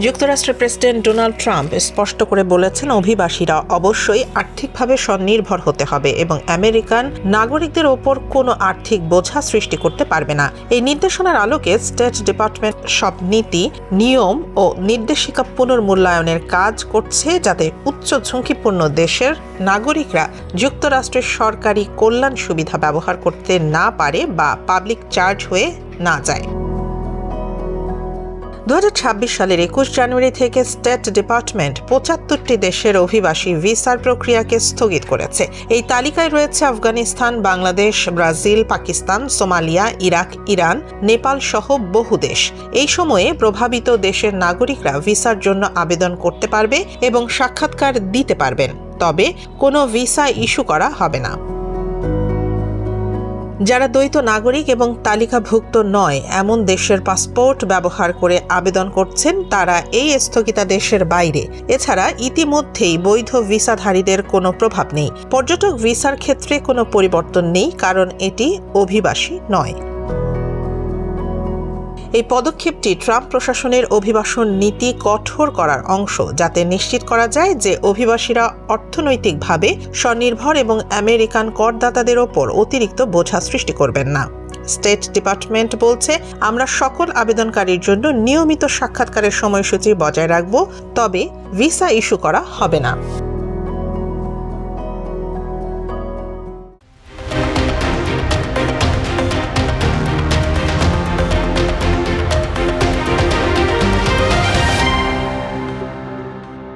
যুক্তরাষ্ট্রের president Donald Trump স্পষ্ট করে বলেছেন, অভিবাসীরা অবশ্যই আর্থিকভাবে স্বনির্ভর হতে হবে এবং আমেরিকান নাগরিকদের ওপর কোনো আর্থিক বোঝা সৃষ্টি করতে পারবে না। এই নির্দেশনার আলোকে স্টেট ডিপার্টমেন্ট সব নীতি, নিয়ম ও নির্দেশিকা পুনর্মূল্যায়নের কাজ করছে যাতে উচ্চ ঝুঁকিপূর্ণ দেশের নাগরিকরা যুক্তরাষ্ট্রের সরকারি কল্যাণ সুবিধা ব্যবহার করতে না পারে বা পাবলিক চার্জ হয়ে না যায়। দু হাজার ছাব্বিশ সালের একুশ জানুয়ারি থেকে স্টেট ডিপার্টমেন্ট পঁচাত্তরটি দেশের অভিবাসী ভিসার প্রক্রিয়াকে স্থগিত করেছে। এই তালিকায় রয়েছে Afghanistan, Bangladesh, Brazil, Pakistan, Somalia, Iraq, Iran, Nepal সহ বহু দেশ। এই সময়ে প্রভাবিত দেশের নাগরিকরা ভিসার জন্য আবেদন করতে পারবে এবং সাক্ষাৎকার দিতে পারবেন। তবে কোনো ভিসা ইস্যু করা হবে না। যারা দ্বৈত নাগরিক এবং তালিকাভুক্ত নয়, এমন দেশের পাসপোর্ট ব্যবহার করে আবেদন করছেন তারা এই স্থগিতাদেশের বাইরে। এছাড়া ইতিমধ্যেই বৈধ ভিসাধারীদের কোনো প্রভাব নেই। পর্যটক ভিসার ক্ষেত্রে কোনো পরিবর্তন নেই, কারণ এটি অভিবাসী নয়। এই পদক্ষেপটি ট্রাম্প প্রশাসনের অভিবাসন নীতি কঠোর করার অংশ, যাতে নিশ্চিত করা যায় যে অভিবাসীরা অর্থনৈতিকভাবে স্বনির্ভর এবং আমেরিকান করদাতাদের ওপর অতিরিক্ত বোঝা সৃষ্টি করবেন না। স্টেট ডিপার্টমেন্ট বলছে, আমরা সকল আবেদনকারীর জন্য নিয়মিত সাক্ষাৎকারের সময়সূচি বজায় রাখব, তবে ভিসা ইস্যু করা হবে না।